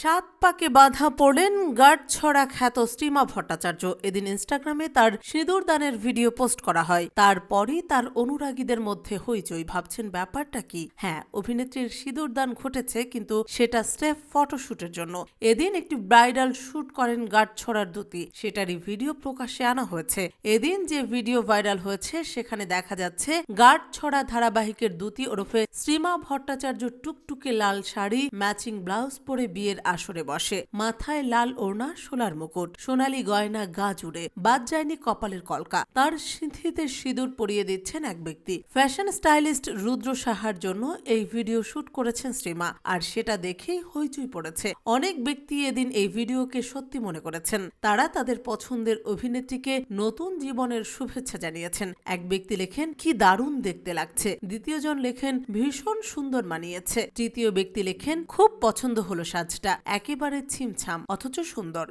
সাত পাকে বাধা পড়লেন গার্ড ছড়া খ্যাত স্টিমা ভট্টাচার্য। এদিন ইনস্টাগ্রামে তার সিঁদুর দানের ভিডিও পোস্ট করা হয়। তারপরই তার অনুরাগীদের মধ্যে হইচই। ভাবছেন ব্যাপারটা কি? হ্যাঁ অভিনেত্রীর সিঁদুর দান ঘটেছে, কিন্তু সেটা স্রেফ ফটোশুটের জন্য। এদিন একটি ব্রাইডাল শুট করেন গার্ড ছড়ার দুতি সেটারই ভিডিও প্রকাশ্যে আনা হয়েছে। এদিন যে ভিডিও ভাইরাল হয়েছে, সেখানে দেখা যাচ্ছে গার্ড ছড়া ধারাবাহিকের দুতি ওরফে শ্রীমা ভট্টাচার্য টুকটুকে লাল শাড়ি, ম্যাচিং ব্লাউজ পরে বিয়ের আসরে বসে। মাথায় লাল ওড়না সোলার মুকুট। সোনালী গয়না গা জুড়ে বাদ যায়নি কপালের কলকা। তার সিঁথিতে সিঁদুর পরিয়ে দিচ্ছেন এক ব্যক্তি। ফ্যাশন স্টাইলিস্ট রুদ্র সাহার জন্য এই ভিডিও শুট করেছেন শ্রীমা। আর সেটা দেখেই হইচই পড়েছে। অনেক ব্যক্তি এদিন এই ভিডিওকে সত্যি মনে করেছেন। তারা তাদের পছন্দের অভিনেত্রীকে নতুন জীবনের শুভেচ্ছা জানিয়েছেন। এক ব্যক্তি লেখেন, কি দারুণ দেখতে লাগছে। দ্বিতীয় জন লেখেন, ভীষণ সুন্দর মানিয়েছে। তৃতীয় ব্যক্তি লেখেন, খুব পছন্দ হলো সাজটা। একেবারে ছিমছাম অথচ সুন্দর।